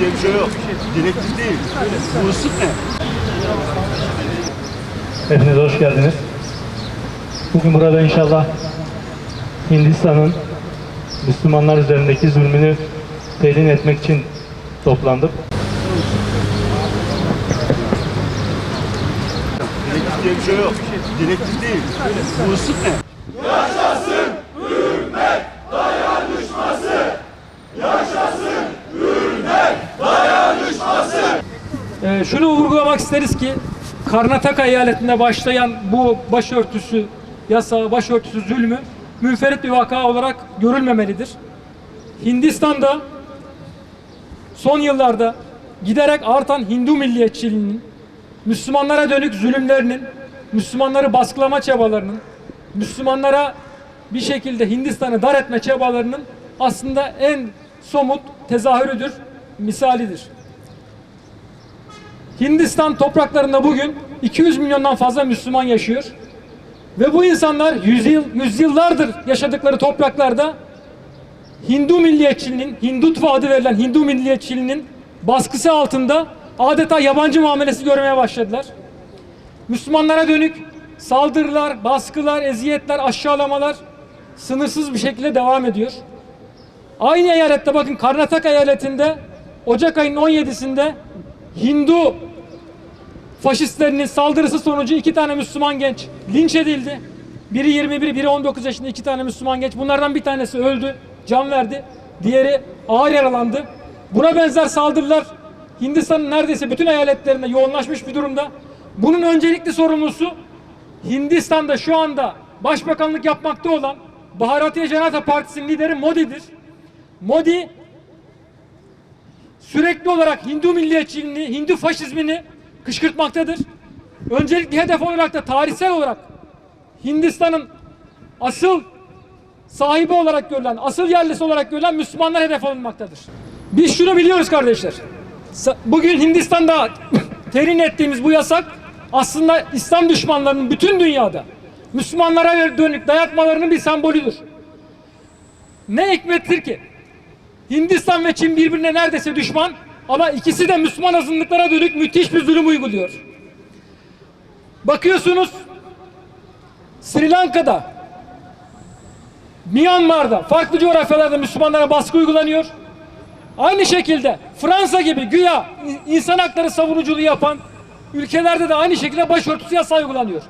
diye bir şey yok. Direktif değil. Bu ıslık ne? Hepiniz hoş geldiniz. Bugün burada inşallah Hindistan'ın Müslümanlar üzerindeki zulmünü telin etmek için toplandık. Direktif diye bir şey yok. Direktif değil. Bu ıslık ne? Ee, şunu vurgulamak isteriz ki Karnataka eyaletinde başlayan bu başörtüsü yasağı, başörtüsü zulmü münferit bir vaka olarak görülmemelidir. Hindistan'da son yıllarda giderek artan Hindu milliyetçiliğinin, Müslümanlara dönük zulümlerinin, Müslümanları baskılama çabalarının, Müslümanlara bir şekilde Hindistan'ı dar etme çabalarının aslında en somut tezahürüdür, misalidir. Hindistan topraklarında bugün 200 milyondan fazla Müslüman yaşıyor. Ve bu insanlar yüzyıl, yüzyıllardır yaşadıkları topraklarda Hindu milliyetçiliğinin, Hindutva adı verilen Hindu milliyetçiliğinin baskısı altında adeta yabancı muamelesi görmeye başladılar. Müslümanlara dönük saldırılar, baskılar, eziyetler, aşağılamalar sınırsız bir şekilde devam ediyor. Aynı eyalette bakın Karnataka eyaletinde Ocak ayının 17'sinde Hindu faşistlerinin saldırısı sonucu iki tane Müslüman genç linç edildi. Biri 21, biri 19 yaşında iki tane Müslüman genç. Bunlardan bir tanesi öldü, can verdi. Diğeri ağır yaralandı. Buna benzer saldırılar Hindistan'ın neredeyse bütün eyaletlerinde yoğunlaşmış bir durumda. Bunun öncelikli sorumlusu Hindistan'da şu anda başbakanlık yapmakta olan Bharatiya Janata Partisi'nin lideri Modi'dir. Modi sürekli olarak Hindu milliyetçiliğini, Hindu faşizmini kışkırtmaktadır. Öncelikli hedef olarak da tarihsel olarak Hindistan'ın asıl sahibi olarak görülen, asıl yerlisi olarak görülen Müslümanlar hedef alınmaktadır. Biz şunu biliyoruz kardeşler. Bugün Hindistan'da terin ettiğimiz bu yasak aslında İslam düşmanlarının bütün dünyada Müslümanlara dönük dayatmalarının bir sembolüdür. Ne hikmettir ki Hindistan ve Çin birbirine neredeyse düşman ama ikisi de Müslüman azınlıklara dönük müthiş bir zulüm uyguluyor. Bakıyorsunuz Sri Lanka'da, Myanmar'da, farklı coğrafyalarda Müslümanlara baskı uygulanıyor. Aynı şekilde Fransa gibi güya insan hakları savunuculuğu yapan ülkelerde de aynı şekilde başörtüsü yasağı uygulanıyor.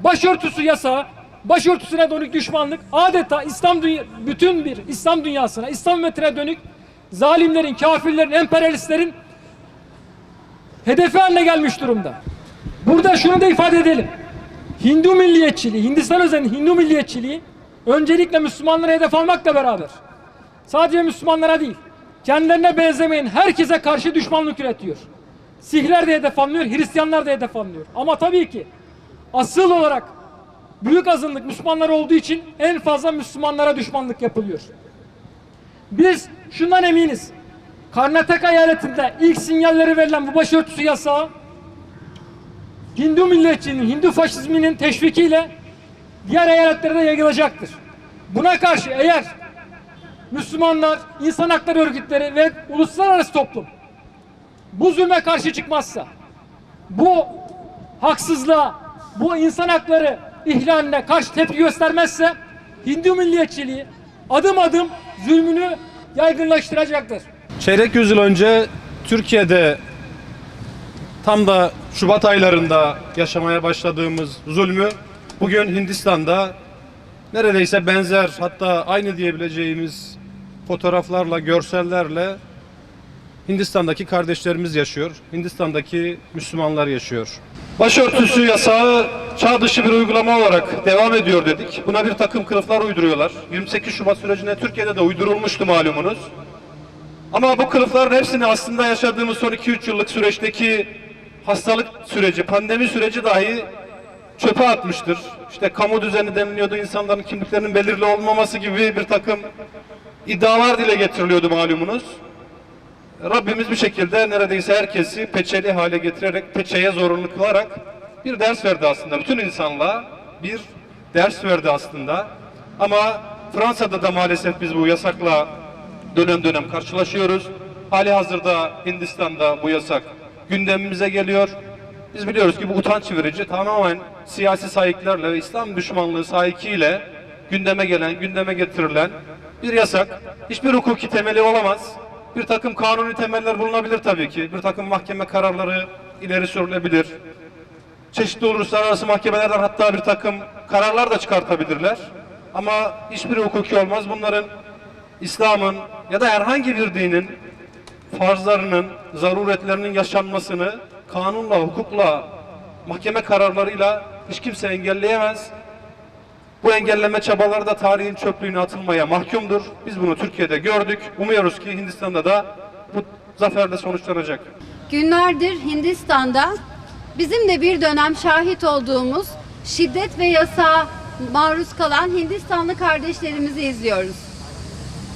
Başörtüsü yasağı, başörtüsüne dönük düşmanlık adeta İslam dünya, bütün bir İslam dünyasına, İslam ümmetine dönük zalimlerin, kafirlerin, emperyalistlerin hedefi haline gelmiş durumda. Burada şunu da ifade edelim. Hindu milliyetçiliği, Hindistan özelinde Hindu milliyetçiliği öncelikle Müslümanları hedef almakla beraber sadece Müslümanlara değil, kendilerine benzemeyen herkese karşı düşmanlık üretiyor. Sihler de hedef alınıyor, Hristiyanlar da hedef alınıyor. Ama tabii ki asıl olarak büyük azınlık Müslümanlar olduğu için en fazla Müslümanlara düşmanlık yapılıyor. Biz şundan eminiz. Karnataka eyaletinde ilk sinyalleri verilen bu başörtüsü yasağı Hindu milliyetçiliğinin, Hindu faşizminin teşvikiyle diğer eyaletlere de yayılacaktır. Buna karşı eğer Müslümanlar, insan hakları örgütleri ve uluslararası toplum bu zulme karşı çıkmazsa, bu haksızlığa, bu insan hakları ihlaline karşı tepki göstermezse Hindu milliyetçiliği adım adım zulmünü yaygınlaştıracaktır. Çeyrek yüzyıl önce Türkiye'de tam da Şubat aylarında yaşamaya başladığımız zulmü bugün Hindistan'da neredeyse benzer hatta aynı diyebileceğimiz fotoğraflarla, görsellerle Hindistan'daki kardeşlerimiz yaşıyor. Hindistan'daki Müslümanlar yaşıyor. Başörtüsü yasağı çağ dışı bir uygulama olarak devam ediyor dedik. Buna bir takım kılıflar uyduruyorlar. 28 Şubat sürecinde Türkiye'de de uydurulmuştu malumunuz. Ama bu kılıfların hepsini aslında yaşadığımız son 2-3 yıllık süreçteki hastalık süreci, pandemi süreci dahi çöpe atmıştır. İşte kamu düzeni deniliyordu, insanların kimliklerinin belirli olmaması gibi bir takım iddialar dile getiriliyordu malumunuz. Rabbimiz bir şekilde neredeyse herkesi peçeli hale getirerek, peçeye zorunlu kılarak bir ders verdi aslında. Bütün insanlığa bir ders verdi aslında. Ama Fransa'da da maalesef biz bu yasakla dönem dönem karşılaşıyoruz. hali hazırda Hindistan'da bu yasak gündemimize geliyor. Biz biliyoruz ki bu utanç verici tamamen siyasi sahiplerle ve İslam düşmanlığı sahikiyle gündeme gelen, gündeme getirilen bir yasak. Hiçbir hukuki temeli olamaz. Bir takım kanuni temeller bulunabilir tabii ki. Bir takım mahkeme kararları ileri sürülebilir. Çeşitli uluslararası mahkemelerden hatta bir takım kararlar da çıkartabilirler. Ama hiçbir hukuki olmaz. Bunların İslam'ın ya da herhangi bir dinin farzlarının, zaruretlerinin yaşanmasını kanunla, hukukla, mahkeme kararlarıyla hiç kimse engelleyemez. Bu engelleme çabaları da tarihin çöplüğüne atılmaya mahkumdur. Biz bunu Türkiye'de gördük. Umuyoruz ki Hindistan'da da bu zaferle sonuçlanacak. Günlerdir Hindistan'da bizim de bir dönem şahit olduğumuz şiddet ve yasağa maruz kalan Hindistanlı kardeşlerimizi izliyoruz.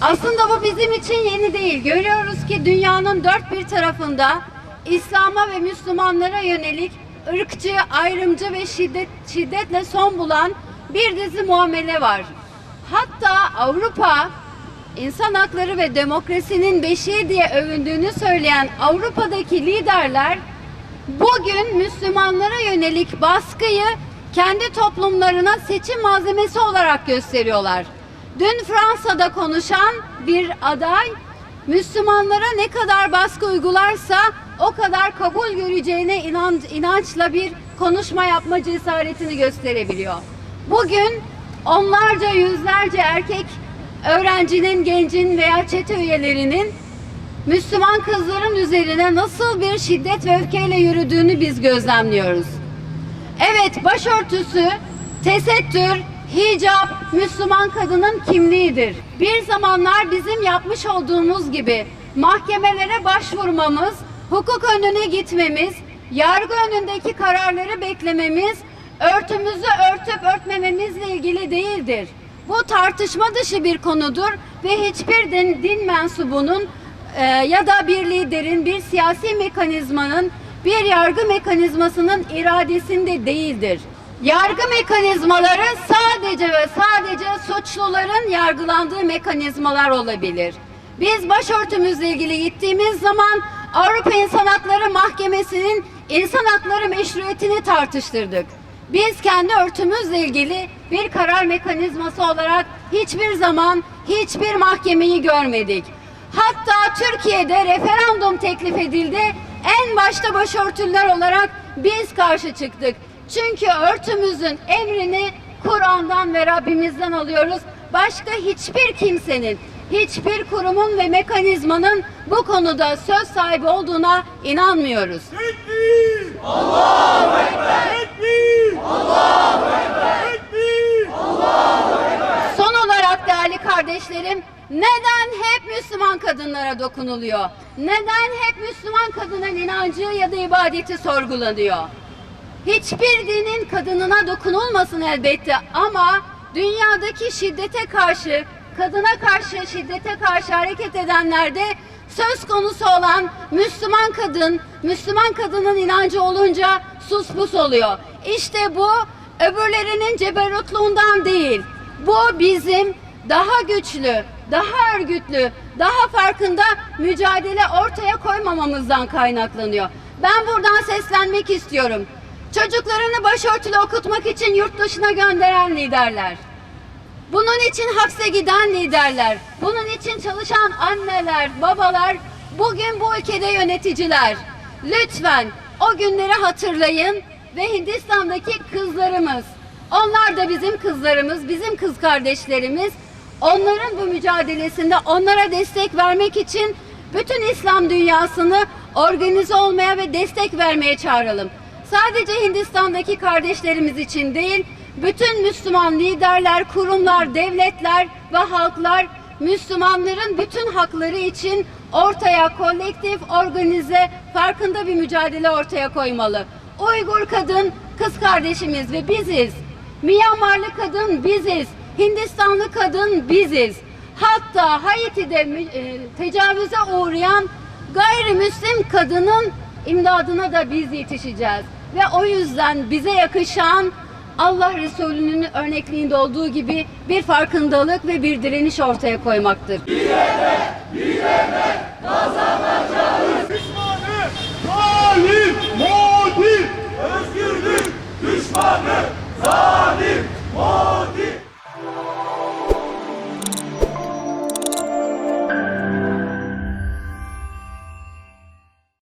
Aslında bu bizim için yeni değil. Görüyoruz ki dünyanın dört bir tarafında İslam'a ve Müslümanlara yönelik ırkçı, ayrımcı ve şiddet şiddetle son bulan bir dizi muamele var. Hatta Avrupa insan hakları ve demokrasinin beşiği diye övündüğünü söyleyen Avrupa'daki liderler bugün Müslümanlara yönelik baskıyı kendi toplumlarına seçim malzemesi olarak gösteriyorlar. Dün Fransa'da konuşan bir aday Müslümanlara ne kadar baskı uygularsa o kadar kabul göreceğine inanç, inançla bir konuşma yapma cesaretini gösterebiliyor. Bugün onlarca yüzlerce erkek öğrencinin, gencin veya çete üyelerinin Müslüman kızların üzerine nasıl bir şiddet ve öfkeyle yürüdüğünü biz gözlemliyoruz. Evet, başörtüsü, tesettür, hicap Müslüman kadının kimliğidir. Bir zamanlar bizim yapmış olduğumuz gibi mahkemelere başvurmamız, hukuk önüne gitmemiz, yargı önündeki kararları beklememiz, örtümüzü örtüp örtmememizle ilgili değildir. Bu tartışma dışı bir konudur ve hiçbir din, din mensubunun e, ya da bir liderin, bir siyasi mekanizmanın, bir yargı mekanizmasının iradesinde değildir. Yargı mekanizmaları sadece ve sadece suçluların yargılandığı mekanizmalar olabilir. Biz başörtümüzle ilgili gittiğimiz zaman Avrupa İnsan Hakları Mahkemesi'nin insan hakları meşruiyetini tartıştırdık. Biz kendi örtümüzle ilgili bir karar mekanizması olarak hiçbir zaman hiçbir mahkemeyi görmedik. Hatta Türkiye'de referandum teklif edildi. En başta başörtüler olarak biz karşı çıktık. Çünkü örtümüzün emrini Kur'an'dan ve Rabbimizden alıyoruz. Başka hiçbir kimsenin, hiçbir kurumun ve mekanizmanın bu konuda söz sahibi olduğuna inanmıyoruz. Son olarak değerli kardeşlerim, neden hep Müslüman kadınlara dokunuluyor? Neden hep Müslüman kadının inancı ya da ibadeti sorgulanıyor? Hiçbir dinin kadınına dokunulmasın elbette ama dünyadaki şiddete karşı, kadına karşı, şiddete karşı hareket edenlerde söz konusu olan Müslüman kadın, Müslüman kadının inancı olunca sus pus oluyor. İşte bu öbürlerinin ceberutluğundan değil. Bu bizim daha güçlü, daha örgütlü, daha farkında mücadele ortaya koymamamızdan kaynaklanıyor. Ben buradan seslenmek istiyorum. Çocuklarını başörtülü okutmak için yurt dışına gönderen liderler. Bunun için hapse giden liderler, bunun için çalışan anneler, babalar, bugün bu ülkede yöneticiler. Lütfen o günleri hatırlayın ve Hindistan'daki kızlarımız, onlar da bizim kızlarımız, bizim kız kardeşlerimiz. Onların bu mücadelesinde onlara destek vermek için bütün İslam dünyasını organize olmaya ve destek vermeye çağıralım. Sadece Hindistan'daki kardeşlerimiz için değil, bütün Müslüman liderler, kurumlar, devletler ve halklar Müslümanların bütün hakları için ortaya kolektif, organize, farkında bir mücadele ortaya koymalı. Uygur kadın kız kardeşimiz ve biziz. Myanmarlı kadın biziz. Hindistanlı kadın biziz. Hatta Haiti'de e, tecavüze uğrayan gayrimüslim kadının imdadına da biz yetişeceğiz. Ve o yüzden bize yakışan Allah Resulü'nün örnekliğinde olduğu gibi bir farkındalık ve bir direniş ortaya koymaktır. Kazanır Osmanlı!